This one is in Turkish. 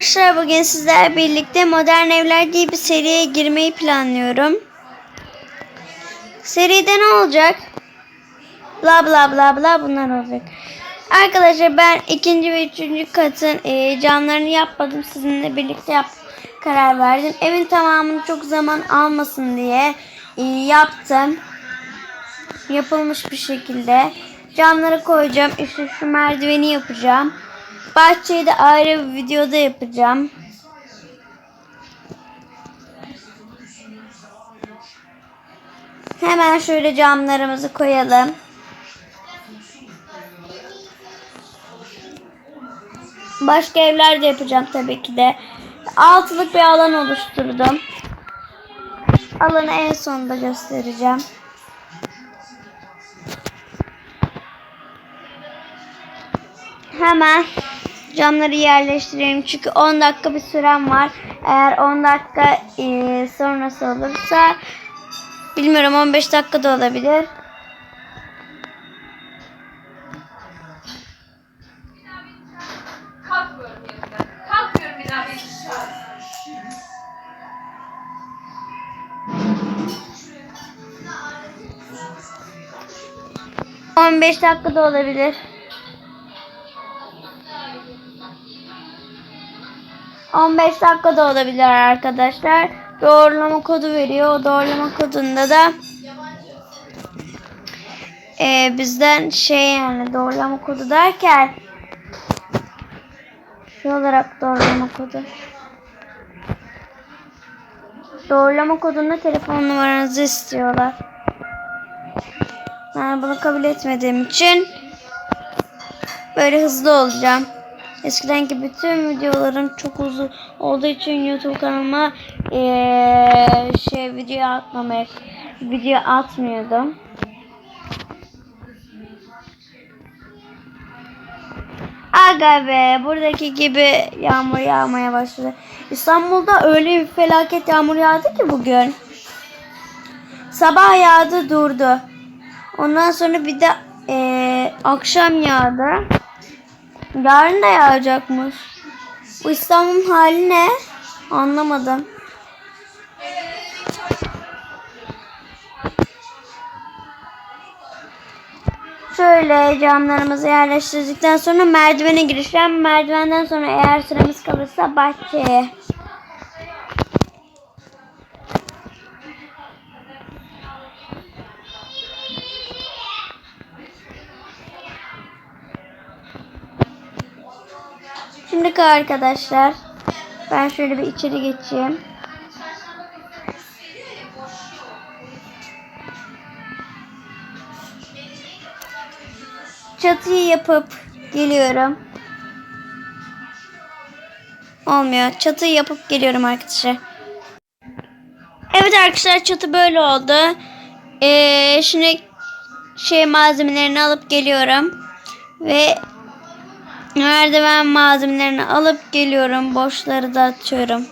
Arkadaşlar bugün sizlerle birlikte Modern Evler diye bir seriye girmeyi planlıyorum. Seride ne olacak? Bla bla bla bla bunlar olacak. Arkadaşlar ben ikinci ve üçüncü katın e, camlarını yapmadım. Sizinle birlikte yap karar verdim. Evin tamamını çok zaman almasın diye e, yaptım. Yapılmış bir şekilde. Camları koyacağım. İşte şu merdiveni yapacağım. Bahçeyi de ayrı bir videoda yapacağım. Hemen şöyle camlarımızı koyalım. Başka evler de yapacağım tabii ki de. Altılık bir alan oluşturdum. Alanı en sonunda göstereceğim. Hemen camları yerleştirelim. Çünkü 10 dakika bir sürem var. Eğer 10 dakika e, sonrası olursa bilmiyorum 15 dakika da olabilir. Çağır. 15 dakika da olabilir. On beş dakika da olabilir arkadaşlar. Doğrulama kodu veriyor. O doğrulama kodunda da e, bizden şey yani doğrulama kodu derken şu olarak doğrulama kodu. Doğrulama kodunda telefon numaranızı istiyorlar. Ben bunu kabul etmediğim için böyle hızlı olacağım. Eskidenki bütün videolarım çok uzun olduğu için YouTube kanalıma eee, şey video atmamaya video atmıyordum. Aga be buradaki gibi yağmur yağmaya başladı. İstanbul'da öyle bir felaket yağmur yağdı ki bugün. Sabah yağdı durdu. Ondan sonra bir de eee, akşam yağdı. Yarın da yağacakmış. Bu İstanbul'un hali ne? Anlamadım. Şöyle camlarımızı yerleştirdikten sonra merdivene gireceğim. Merdivenden sonra eğer süremiz kalırsa bahçeye. Şimdi arkadaşlar ben şöyle bir içeri geçeyim. Çatıyı yapıp geliyorum. Olmuyor. Çatıyı yapıp geliyorum arkadaşlar. Evet arkadaşlar çatı böyle oldu. Ee, şimdi şey malzemelerini alıp geliyorum. Ve merdiven malzemelerini alıp geliyorum. Boşları da atıyorum.